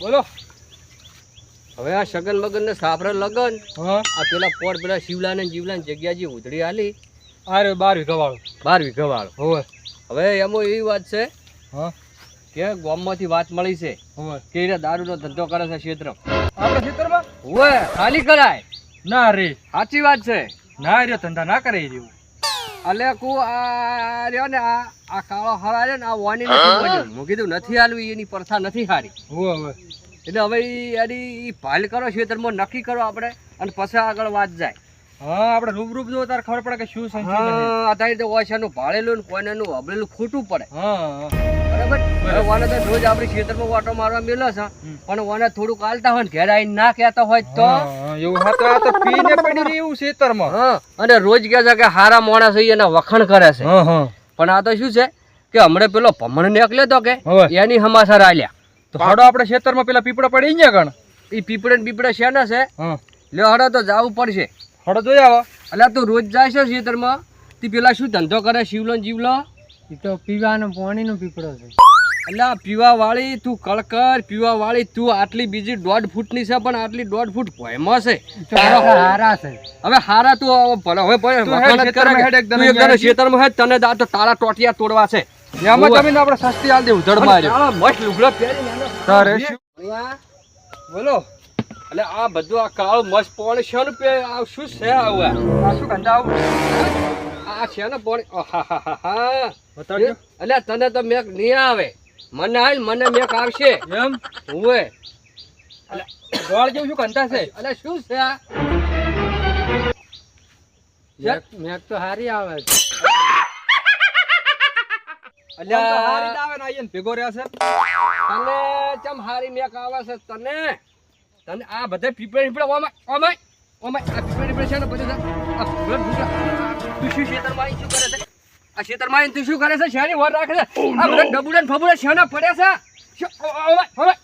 બોલો. હવે આ શગન મગન ને સાફરે લગન. હા. આ પેલા પોટ પેલા શિવલા ને જીવલા જગ્યા જે ઉધડી આલી. અરે બાર વીઘા વાળો. બાર વીઘા વાળો. હોવે. હવે એમાં એવી વાત છે હા. કે ગામમાંથી વાત મળી છે કે એ દારૂનો ધંધો કરે છે ક્ષેત્ર. આપણા ખેતરમાં હવે ખાલી કરાય. ના રે. સાચી વાત છે. ના રે ધંધા ના કરે જેવું. અલે કુ આ રહ્યો ને આ આ કાળો હરા છે ને આ વાની મૂકી દઉં નથી હાલવી એની પ્રથા નથી હારી. હોવે હવે. એટલે હવે એની ફાઇલ ભાલ કરો ક્ષેત્રમાં નક્કી કરો આપણે અને પછી આગળ વાત જાય. હા આપણે રૂબરૂપ જો તારે ખબર પડે કે શું છે. હા અત્યારે તો ઓછાનું ભાળેલું ને કોઈનાનું હબળેલું ખોટું પડે. હા. બરાબર? વાને તો રોજ આપણે ખેતરમાં વાટો મારવા મેલો છે. પણ વાને થોડુંક હાલતા હોય ને ઘેર આવીને ના કહેતા હોય તો? એવું હા તો આ તો પીને પડી રહ્યું ખેતરમાં હા અને રોજ કહે છે કે હારા માણસ હોય એના વખાણ કરે છે. પણ આ તો શું છે? કે હમણાં પેલો ભમણ નીકળ્યો તો કે એની હમાસર આલ્યા. તો હાડો આપણે ખેતરમાં પેલા પીપળા પડી ગયા કણ? એ પીપળે ને પીપળે શેના છે? લ્યો હડો તો જવું પડશે. હાડો જોઈ આવો. એટલે તું રોજ જાય છે ખેતરમાં? તી પેલા શું ધંધો કરે શિવલો ને જીવલો? એ તો પીવાનો પાણીનો પીપળો છે. એટલે પીવા વાળી તું કળકર પીવા વાળી તું આટલી બીજી દોઢ ફૂટની છે પણ આટલી દોઢ ફૂટ ભયમાં છે. હારા હવે હારા તું હવે ભલે હવે ખેતરમાં હેડ એકદમ ખેતરમાં તને તો તારા ટોટિયા તોડવા છે. એમાં. જમીન આપણે સસ્તી આલ દે ઉધડ માર્યો મસ્ત લુગડા પહેરીને આનો. તારે અહીંયા બોલો. એટલે આ બધું આ કાળું મસ્ત પોણ છે ને પે આ શું છે આવું આ? આ શું આવું? આ છે ને પોણ. હા બતાડજો એટલે તને તો મેક નહીં આવે. મને હાલ મને મેક આવશે. એમ? હુએ ગોળ જેવું શું ગંધા છે? એટલે શું છે આ? મેક તો હારી આવે. છે અલ્યા, હારી આવે ને આઈને ભેગો રહ્યા છે. તને ચમ હારી મેક આવે છે? તને? તને આ બધા પીપળે પીપળે oh my oh my oh my આ પીપળે પીપળે છે ને બધું આ ભૂલા ભૂલા તું શું ખેતરમાં આવીને શું કરે છે? આ ખેતરમાં આવીને તું શું કરે છે? શેની વર રાખે છે? આ બધા ડબુડા ને ફબુડા શેના પડ્યા છે? શું? ઓ- ઓ- ઓમાય ઓમાય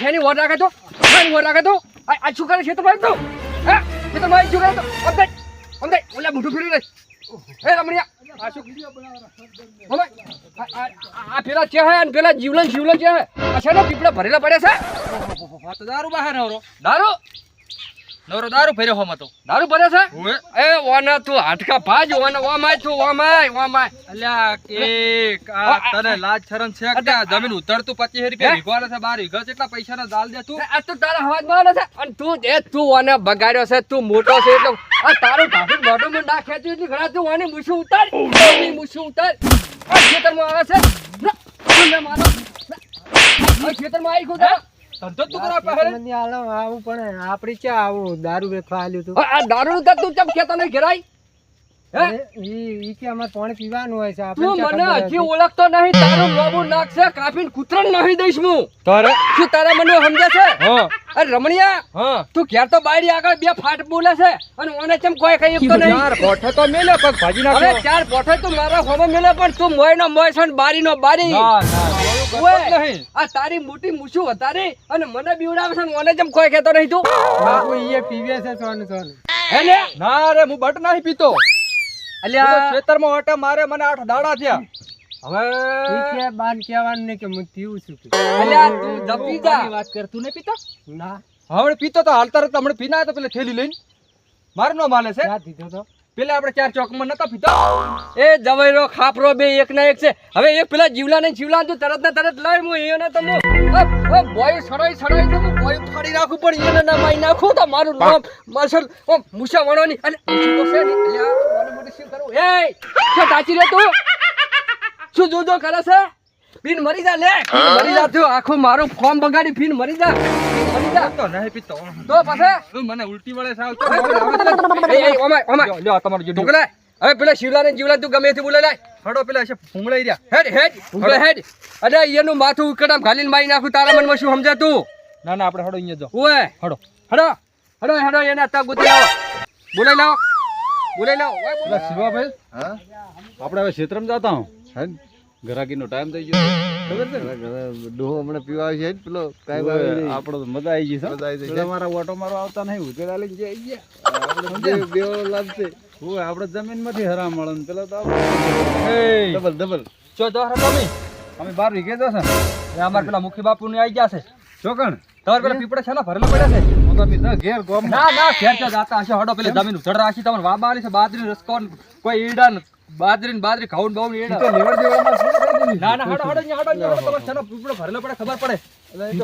શેની વર રાખે તો? શેની વર રાખે તો? આ આ શું કરે ખેતરમાં આવીને તું? હે? ખેતરમાં આવીને શું કરે તો? અમદાય અમદાય ઓલા મોઢું ફેરવી લે. એ રમણીયા. આ પેલા છે અને પેલા જીવલન જીવલન છે આ છે ને પીપળા ભરેલા પડ્યા છે? દારૂ બહાર દારૂ? નવરો દારૂ ભર્યો હોમ તો દારૂ ભરે છે? એ ઓના તું હાટકા ભાજ ઓના ઓમાય તું ઓમાય ઓમાય. અલ્યા કે આ તને લાજ શરમ છે કે જમીન ઉતરતું 25 રૂપિયા હે? વીઘો આલે છે બાર વીઘા જેટલા પૈસાના દાલ દે તું? આ તો તારા હવાજમાં આવે છે? અને તું એ તું ઓને બગાડ્યો છે તું મોટો છે એટલે આ તારું ઢાંકણ મોઢું માં ના ખેંચ્યું એટલે ઘણા તું ઓની મૂછું ઉતાર ઓની મૂછું ઉતાર. આ ખેતરમાં આવે છે. તું ને મારો. ખેતરમાં આવી ગયો. ધંધો તું કરવા પહેરે તમને આલો આવું પણ આપડી ક્યાં આવું દારૂ વેચવા આલ્યું તું? આ દારૂ તો તું ચમ ખેતર ને ઘેરાય ઈ ઈ કે અમારે પાણી પીવાનું હોય છે આપણે તું મને હજી ઓળખતો નહીં તારું લોબુ નાખશે કાપીને કૂતરણ નહીં દઈશ હું. તારે? શું તારા મને સમજે છે? અરે રમણીયા હા. તું ઘેર તો બારી આગળ બે ફાટ બોલે છે અને ઓને કોઈ કઈ તો નહીં. ચાર કોઠે તો મેલે પગ ભાજી ચાર પોઠે તો મારા હોમો મેલે પણ તું મોય નો મોય છે બારી. નો બારી ના આ તારી મોટી મૂછું વધારે અને મને બીવડાવે છે મને ઓને ચમ કોઈ કહેતો નહીં તું. બાપુ ઈએ પીવે છે સોનું સોનું. હે ના? રે હું બટ નહીં પીતો. અલ્યા. ખેતરમાં ઓટે મારે મને આઠ દાડા થયા. હવે બાન કહેવાનું નહીં કે હું પીવું છું અલ્યા તું જપી જા. વાત કર તું નહીં પીતો? ના. હવે પીતો તો હાલ તરત હમણાં પીના તો પેલે થેલી લઈને. મારું નો માલે છે. ક્યાં આપડે તો? પેલે આપણે ચાર ચોકમાં નતા પીતો એ જવાઈરો ખાપરો બે એક ના એક છે. હવે એ પેલા જીવલા ને જીવલા તું તરત ને તરત લઈ હું એને તો હું બોય સડાઈ સડાઈ તો બોય ફાડી નાખું પણ એને ના નાખું. તો મારું નામ માસલ મુસા વણવાની અને શું કરું? એ શું તાચી રે તું? શું જોજો કરે છે? પીન મરી જા લે મરી જા તું આખું મારું ફોર્મ બગાડી પીન મરી જા મરી જા. તો નહીં પીતો. તો પછી? મને ઉલટી વળે સાવ એ એ ઓમાય ઓમાય લ્યો, તમારો તમારું ઢોકળા. હવે પેલા શિવલા ને જીવલા તું ગમે તે બોલે લાય. હડો પેલા છે ભૂંગળાઈ રહ્યા. હેડ હેડ ઉભે હેડ. અરે એનું માથું ઉકડામ ઘાલીને મારી નાખું તારા મનમાં શું સમજે તું? ના ના આપણે હડો અહીંયા જો ઓય. હડો. હડો હડો હડો એને તા ગુતી આવો બોલાઈ લાવો. બોલાઈ લાવો ઓય શિવાભાઈ હા? આપણે હવે ક્ષેત્રમાં જતા હું હે ગરાકીનો ટાઈમ થઈ ગયો. ખબર છે ને? ડોહો હમણાં પીવા આવી છે પેલો કાંઈ આપણો તો મજા આવી ગઈ છે મજા આવી ગઈ મારા ઓટો મારો આવતા નહીં ઉતેડા લઈને જઈ ગયા. આપણે બે- લાગશે. હું આપણે જમીનમાંથી હરામ મળે ને પેલા તો ડબલ ડબલ. ચો તો હરા તમે અમે બાર વીઘે જશે અમારે પેલા મુખી બાપુ ને આવી ગયા છે. ચોકણ તમારે પેલા પીપળા શાના ભરેલા પડ્યા છે? હું તો બીજા ઘેર ગોમ ના ના ઘેર તો જાતા હશે. હડો પેલે જમીન ઉધડ રાખી તમને વાબા આલી છે બાજરી રસકો કોઈ ઈડા ને બાજરી ને બાજરી ખાવું ને બાવું ને ઈડા. લેવડ દેવામાં શું ના ના હડો હડો ન્યા હડો ન્યા તમારે શાનો પીપળો ભરેલો પડે ખબર પડે?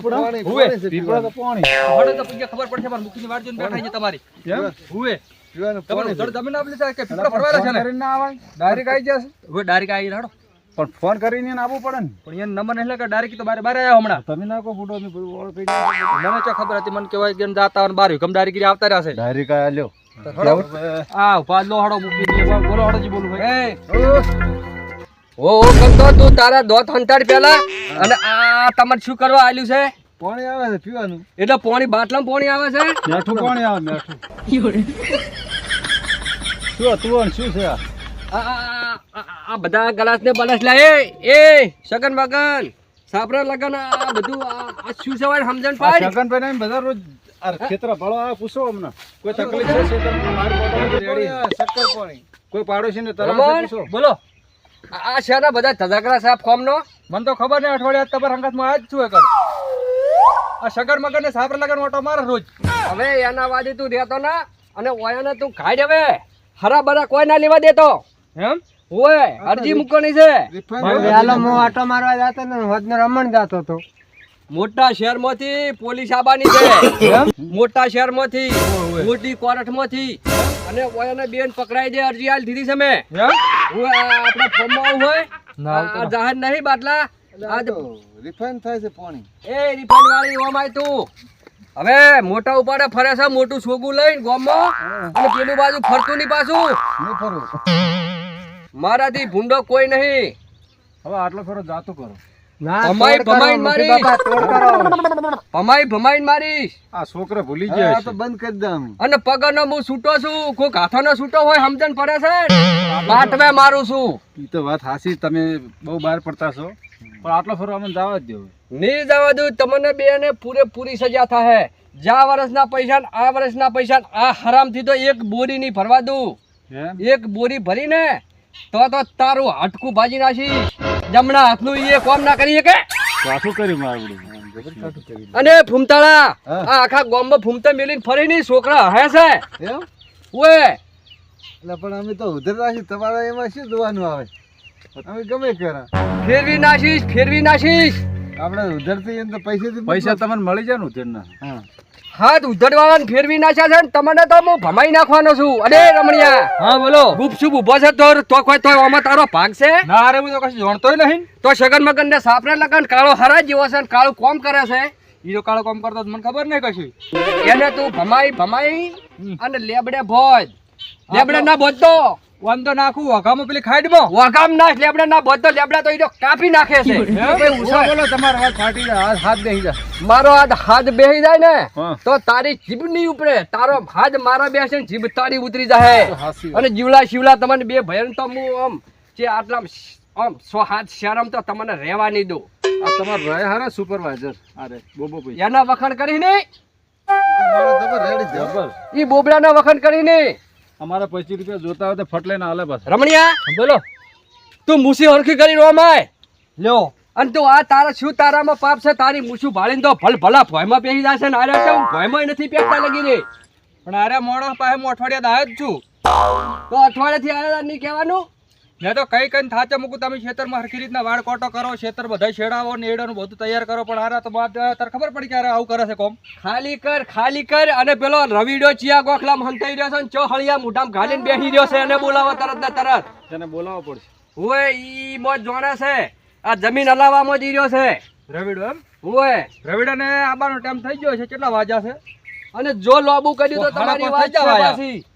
પાણી હુએ. પાણી હડો તો પીપળા ખબર પડશે મારે મુખની વાટ જોઈને બેઠા છે તમારી. હુએ? તમારે ઉધડ જમીન આપેલી છે કે પીપળા ભરવાના છે ને? ડાયરેક્ટ આવી જશે. હવે ડાયરેક્ટ આવી હડો. પણ ફોન કરીને આવવું પડે ને. પણ એને નંબર એટલે કે ડાયરેક્ટ તો બારે બારે આવ્યા હમણાં. તમે નાખો ફોટો મને ચો ખબર હતી? મને કેવાય કે જાતા અને બાર હુકમ ડાયરેક્ટ આવતા રહ્યા છે? ડાયરેક્ટ આ લ્યો આ લો હડો મૂકી દઈએ બોલો હડો બોલું ભાઈ. ઓ ઓ કરતો તું તારા દોત હંતાડ પેલા? અને આ તમારે શું કરવા આલ્યું છે? પાણી આવે છે પીવાનું. એટલે પોણી બાટલામાં પોણી આવે છે? મેઠું પાણી આવે મેઠું. શું હતું શું છે આ? આ- બધા ગલાસ ને બલાસ લા. એ એ સગન બગન સાપરા લગન આ બધું આ શું છે સમજણ પાડ? છગનભાઈ ને બધા રોજ ખેતર ભાળો આ પૂછો અમને. કોઈ તકલીફ છે? ખેતરમાં? મારી. શક્કર પાણી. કોઈ પાડોશી ને રમણ. પૂછો? બોલો. આ આ બધા ધજાકરા સાહેબ ફોર્મ નો મને તો ખબર નહીં અઠવાડિયા તમારા હંગાતમાં આજ છું એકર આ સગર મગર ને સાપર લગન ઓટો મારે રોજ. હવે એના વાદી તું રહેતો ના અને ઓયાને તું ખાઈ હવે. હરા બરા કોઈ ના લેવા દેતો? એમ? ઓય અરજી મૂકવાની છે? હાલો હું આટો મારવા જતો ને હોદનો રમણ જતો હતો મોટા શહેરમાંથી પોલીસ આબાની છે. મોટા શહેરમાંથી મોટી કોર્ટમાંથી. અને ઓયાને બેન પકડાઈ દે અરજી હાલ દીધી છે મેં. આપણે ફોર્મમાં આવું હોય? ના, જાહેર નહીં બાટલા. તો રિફાઈન થાય છે પાણી. એ રિફાઈન વાળી ઓમાય તું. હવે મોટા ઉપાડે ફરે છે મોટું સોગું લઈને ગોમમાં. અને પેલું બાજુ ફરતું નહીં પાછું. નહીં ફરવું. મારાથી ભૂંડો કોઈ નહીં. હવે આટલો ફેરો જાતો કરો. ભમાઈ ભમાઈને ભમાઈ ભમાઈને મારીશ. આ છોકરા ભૂલી હા, આ તો બંધ કરી દે આમ. અને પગરનો હું છૂટો છું કોઈક હાથોનો છૂટો હોય સમજણ પડે છે? પાટવે મારું છું. ઈ તો વાત હાસી તમે બહુ બહાર પડતા છો. પણ આટલો ફરો અમને જવા જ દો નહીં જવા દઉં તમને બે ને પૂરેપૂરી સજા થાય જા વર્ષના પૈસા આ વર્ષના પૈસા આ હરામથી તો એક બોરી નહીં ભરવા દઉં. એમ? એક બોરી ભરીને તો તો તારું હાડકું ભાજી નાખીશ. જમણા હાથનું એ કોમ ના કરી શકે? કાઠું કરી મારું અને ફૂમતાળા આ આખા ગોમમાં ફૂમતા મેલીને ફરી નહીં છોકરા હે છે? એમ? ઓએ એટલે પણ અમે તો ઉધર રાખી તમારે એમાં શું જોવાનું આવે? અમે ગમે કરા. ફેરવી નાખીશ ફેરવી નાખીશ. આપણે ઉધરથી તો પૈસેથી પૈસા તમને મળી જાય ને ઉધેરના. હા. હાથ ઉધડ વાળાને ફેરવી નાખ્યા છે ને તમને તો હું ભમાઈ નાખવાનો છું. અરે રમણિયા. હા બોલો. ગુપચુપ ઊભો છે તો તો કોઈ તો આમાં તારો ભાગ છે? ના અરે હું તો કશું જાણતોય નહીં. તો સગન મગન ને સાપરે લગન કાળો હરા જેવો છે ને કાળું કોમ કરે છે? ઈ તો કાળો કામ કરતો મને ખબર નહીં કશું. એને તું ભમાઈ ભમાઈ અને લેબડે ભોજ. લેબડે ના ભોજતો આમ તો નાખું વઘામાં પેલી ખાઈડમાં ના લેબડે ના ભોજતો લેબડા તો ઈ કાપી નાખે છે. બોલો બોલો તમારો હાથ ફાટી જાય હાથ હાથ બેસી જાય. મારો હાથ હાથ બેહી જાય ને તો તારી જીભ નહીં ઉપડે તારો હાથ મારા બેસે ને જીભ તારી ઉતરી જાય અને જીવલા શિવલા તમને બે ભયન તો હું આમ જે આટલા આમ સો હાથ શરમ તો તમને રહેવા નહીં દઉં. આ તમારો રહે હારા સુપરવાઇઝર અરે. બોબો એના વખાણ કરીને જબર ઈ બોબડાના વખાણ કરીને અમારા પચીસ રૂપિયા જોતા હોય તો ફટ લઈને હાલે બસ રમણીયા બોલો. તું મૂસી હરખી કરી રોમાય લ્યો. અને તું આ તારા શું તારામાં પાપ છે? તારી મૂછું ભાળીને તો ભલ ભલા ભોયમાં બેસી જશે ને આરે હું ભોયમાં નથી પેકતા લગી રે? પણ આરે મોણસ પાસે હું અઠવાડિયા દાયો જ છું. તો અઠવાડિયાથી આયા નહીં કહેવાનું? મેં તો કઈ કઈ થાચે મૂકું તમે ખેતરમાં હરખી રીતના વાળ કોટો કરો ખેતર બધા શેડાવો ને એડાનું બધું તૈયાર કરો પણ હારા તો બાદ તારે ખબર પડી ક્યારે આવું કરે છે કોમ? ખાલી કર ખાલી કર અને પેલો રવિડો ચિયા ગોખલા હંતાઈ રહ્યો છે ને ચો હળિયા મોઢામાં ઘાલીને બેસી રહ્યો છે એને બોલાવો તરત ને તરત. તને બોલાવો પડશે. ઓય ઈ મોજ જોણે છે. આ જમીન હલાવવામાં જ રહ્યો છે. રવિડો એમ? ઓય રવિડાને આબાનો ટાઈમ થઈ ગયો છે કેટલા વાજા છે? અને જો લોબુ કર્યું તો તમારી પાંચ વાત છે વાગ્યા. પાછી રવિ આયા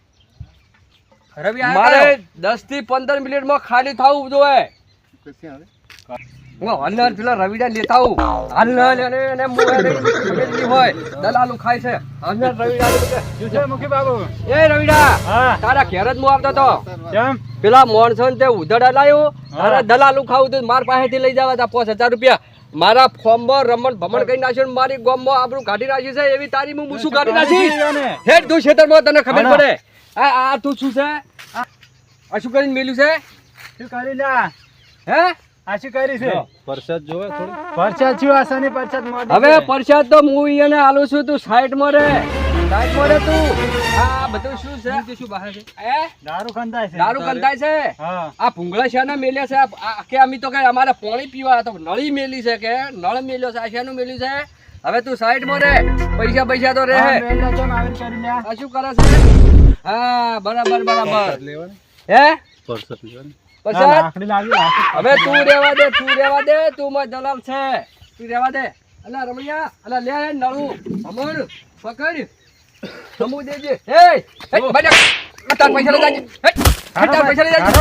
મારે? દસથી પંદર મિનિટમાં ખાલી થવું જોઈએ હું હલનર પેલા રવિડા લેતા આવું. હલનર અને એને હોય દલાલુ ખાય છે. હલનર રવિડા મુખી બાબુ. એ રવિડા હા. તારા ઘેર જ હું આવતો તો કેમ? પેલા મોણસન તે ઉધડા લાયો તારા દલાલુ ખાવું તો માર પાસેથી લઈ જવા તા પાંચ હજાર રૂપિયા. મારા ફોર્મમાં રમણ ભમણ કરી નાખ્યું ને મારી ગોમમાં આબરૂ કાઢી નાખ્યું છે એવી તારી હું મૂસું કાઢી નાખી. હેડ તું ખેતરમાં તને ખબર પડે. આ આ તું શું છે? આ શું કરીને મેલ્યું છે? શું કરી લ્યા હે? આ શું કરી છે? પરસાદ જોવે થોડું. પરસાદ છું આસાની પરસાદ હવે પરસાદ તો હું એને આલું છું તું સાઈડમાં રે રે તું. આ બધું શું છે? તે શું બહાર છે? એ? દારૂ ખંધાય છે. દારૂ કંધાય છે? આ ભૂંગળા શાના મેલ્યા છે? આ- આ અમે તો કે અમારે પાણી પીવા તો નળી મેલી છે કે? નળ મેલ્યો છે? આ શાનું મેલ્યું છે? હવે તું સાઈડમાં રે પૈસા પૈસા તો રહે. હા, મેલા કેમ આવી કરીને આ? આ શું કરે છે? હા બરાબર બરાબર. હે. હવે તું રેવા દે તું રેવા દે. તું માર દલાલ છે. તું રેવા દે. અલા રમણિયા અલા લે લે નળું. અમર પકડ. સમૂહ દેજે હે બજા તાર પૈસા લઈ જાજે તાર પૈસા લઈ જાજે.